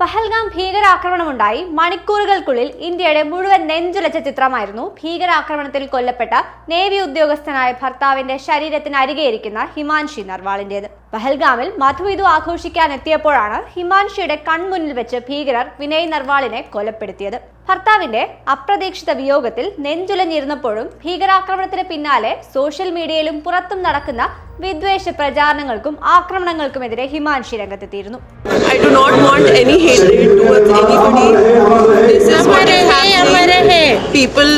പഹൽഗാം ഭീകരാക്രമണമുണ്ടായി. മണിക്കൂറുകൾക്കുള്ളിൽ ഇന്ത്യയുടെ മുഴുവൻ നെഞ്ചുലച്ച ചിത്രമായിരുന്നു. ഭീകരാക്രമണത്തിൽ കൊല്ലപ്പെട്ട നേവി ഉദ്യോഗസ്ഥനായ ഭർത്താവിന്റെ ശരീരത്തിനരികെയിരിക്കുന്ന ഹിമാൻഷി നർവാളിന്റേത്. പഹൽഗാമിൽ മധുവിധു ആഘോഷിക്കാൻ എത്തിയപ്പോഴാണ് ഹിമാൻഷിയുടെ കൺമുന്നിൽ വെച്ച് ഭീകരർ വിനയ് നർവാളിനെ കൊലപ്പെടുത്തിയത് ഭർത്താവിന്റെ അപ്രതീക്ഷിത വിയോഗത്തിൽ നെഞ്ചുലഞ്ഞിരുന്നപ്പോഴും ഭീകരാക്രമണത്തിന് പിന്നാലെ സോഷ്യൽ മീഡിയയിലും പുറത്തും നടക്കുന്ന വിദ്വേഷ പ്രചാരണങ്ങൾക്കും ആക്രമണങ്ങൾക്കുമെതിരെ ഹിമാൻഷി രംഗത്തെത്തിയിരുന്നു. People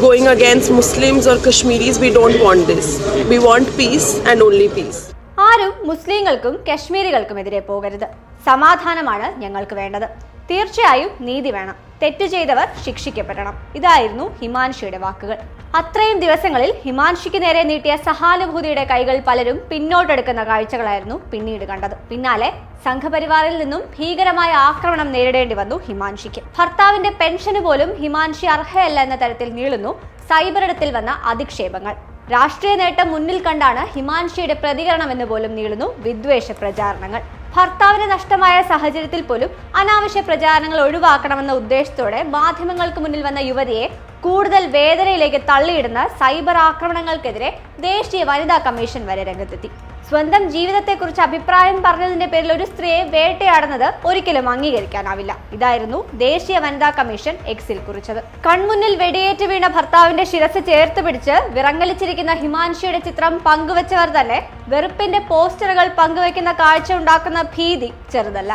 going against Muslims or Kashmiris, we don't want this. We want peace and only peace. ആരും മുസ്ലിങ്ങൾക്കും കശ്മീരികൾക്കുമെതിരെ പോകരുത്. സമാധാനമാണ് ഞങ്ങൾക്ക് വേണ്ടത്. തീർച്ചയായും നീതി വേണം. തെറ്റ് ചെയ്തവർ ശിക്ഷിക്കപ്പെടണം. ഇതായിരുന്നു ഹിമാൻഷിയുടെ വാക്കുകൾ. അത്രയും ദിവസങ്ങളിൽ ഹിമാൻഷിക്ക് നേരെ നീട്ടിയ സഹാനുഭൂതിയുടെ കൈകൾ പലരും പിന്നോട്ടെടുക്കുന്ന കാഴ്ചകളായിരുന്നു പിന്നീട് കണ്ടത്. പിന്നാലെ സംഘപരിവാറിൽ നിന്നും ഭീകരമായ ആക്രമണം നേരിടേണ്ടി വന്നു ഹിമാൻഷിക്ക്. ഭർത്താവിന്റെ പെൻഷന് പോലും ഹിമാൻഷി അർഹയല്ല എന്ന തരത്തിൽ നീളുന്നു സൈബറിടത്തിൽ വന്ന അധിക്ഷേപങ്ങൾ. രാഷ്ട്രീയ നേട്ടം മുന്നിൽ കണ്ടാണ് ഹിമാൻഷിയുടെ പ്രതികരണം എന്ന് പോലും നീളുന്നു വിദ്വേഷ പ്രചാരണങ്ങൾ. ഭർത്താവിന് നഷ്ടമായ സാഹചര്യത്തിൽ പോലും അനാവശ്യ പ്രചാരണങ്ങൾ ഒഴിവാക്കണമെന്ന ഉദ്ദേശത്തോടെ മാധ്യമങ്ങൾക്ക് മുന്നിൽ വന്ന യുവതിയെ കൂടുതൽ വേദനയിലേക്ക് തള്ളിയിടുന്ന സൈബർ ആക്രമണങ്ങൾക്കെതിരെ ദേശീയ വനിതാ കമ്മീഷൻ വരെ രംഗത്തെത്തി. സ്വന്തം ജീവിതത്തെക്കുറിച്ച് അഭിപ്രായം പറഞ്ഞതിന്റെ പേരിൽ ഒരു സ്ത്രീയെ വേട്ടയാടുന്നത് ഒരിക്കലും അംഗീകരിക്കാനാവില്ല. ഇതായിരുന്നു ദേശീയ വനിതാ കമ്മീഷൻ എക്സിൽ കുറിച്ചത്. കൺമുന്നിൽ വെടിയേറ്റ് വീണ ഭർത്താവിന്റെ ശിരസ് ചേർത്ത് പിടിച്ച് വിറങ്ങലിച്ചിരിക്കുന്ന ഹിമാൻഷിയുടെ ചിത്രം പങ്കുവച്ചവർ തന്നെ വെറുപ്പിന്റെ പോസ്റ്ററുകൾ പങ്കുവയ്ക്കുന്ന കാഴ്ച ഉണ്ടാക്കുന്ന ഭീതി ചെറുതല്ല.